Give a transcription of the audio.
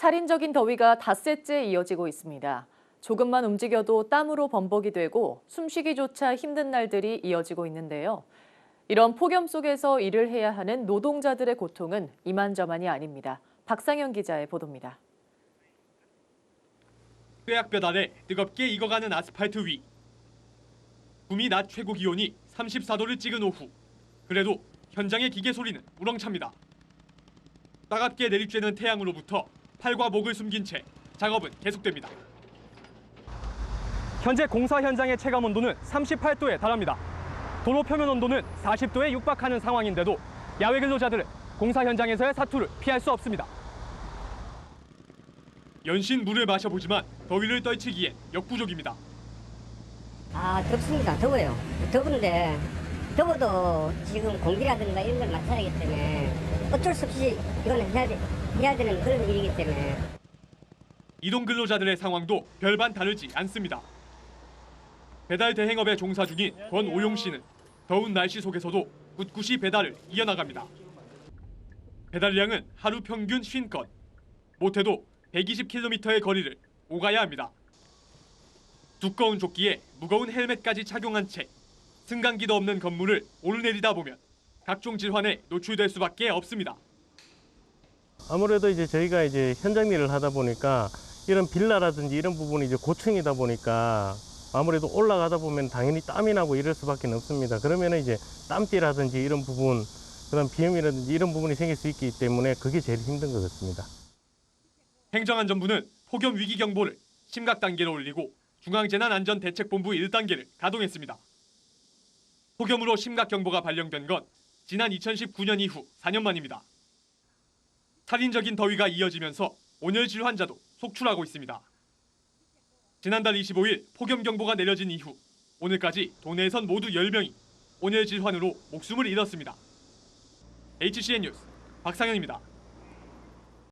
살인적인 더위가 닷새째 이어지고 있습니다. 조금만 움직여도 땀으로 범벅이 되고 숨쉬기조차 힘든 날들이 이어지고 있는데요. 이런 폭염 속에서 일을 해야 하는 노동자들의 고통은 이만저만이 아닙니다. 박상현 기자의 보도입니다. 뼈약볕 아래 뜨겁게 익어가는 아스팔트 위. 붐이 낮 최고 기온이 34도를 찍은 오후. 그래도 현장의 기계 소리는 우렁찹니다. 따갑게 내리쬐는 태양으로부터 팔과 목을 숨긴 채 작업은 계속됩니다. 현재 공사 현장의 체감 온도는 38도에 달합니다. 도로 표면 온도는 40도에 육박하는 상황인데도 야외 근로자들은 공사 현장에서의 사투를 피할 수 없습니다. 연신 물을 마셔보지만 더위를 떨치기엔 역부족입니다. 아 덥습니다. 더워요. 더운데 더워도 지금 공기라든가 이런 걸 맞춰야 하기 때문에 어쩔 수 없이 이건 해야, 돼, 해야 되는 그런 일이기 때문에 이동 근로자들의 상황도 별반 다르지 않습니다. 배달 대행업에 종사 중인 권오용 씨는 더운 날씨 속에서도 꿋꿋이 배달을 이어나갑니다. 배달량은 하루 평균 50건. 못해도 120km의 거리를 오가야 합니다. 두꺼운 조끼에 무거운 헬멧까지 착용한 채 승강기도 없는 건물을 오르내리다 보면 각종 질환에 노출될 수밖에 없습니다. 아무래도 이제 저희가 이제 현장 일을 하다 보니까 이런 빌라라든지 이런 부분이 이제 고층이다 보니까 아무래도 올라가다 보면 당연히 땀이 나고 이럴 수밖에 없습니다. 그러면 이제 땀띠라든지 이런 부분, 그다음 비염이라든지 이런 부분이 생길 수 있기 때문에 그게 제일 힘든 것 같습니다. 행정안전부는 폭염 위기 경보를 심각 단계로 올리고 중앙재난안전대책본부 1단계를 가동했습니다. 폭염으로 심각 경보가 발령된 건 지난 2019년 이후 4년 만입니다. 살인적인 더위가 이어지면서 온열질 환자도 속출하고 있습니다. 지난달 25일 폭염 경보가 내려진 이후 오늘까지 도내에선 모두 10명이 온열질환으로 목숨을 잃었습니다. HCN 뉴스 박상현입니다.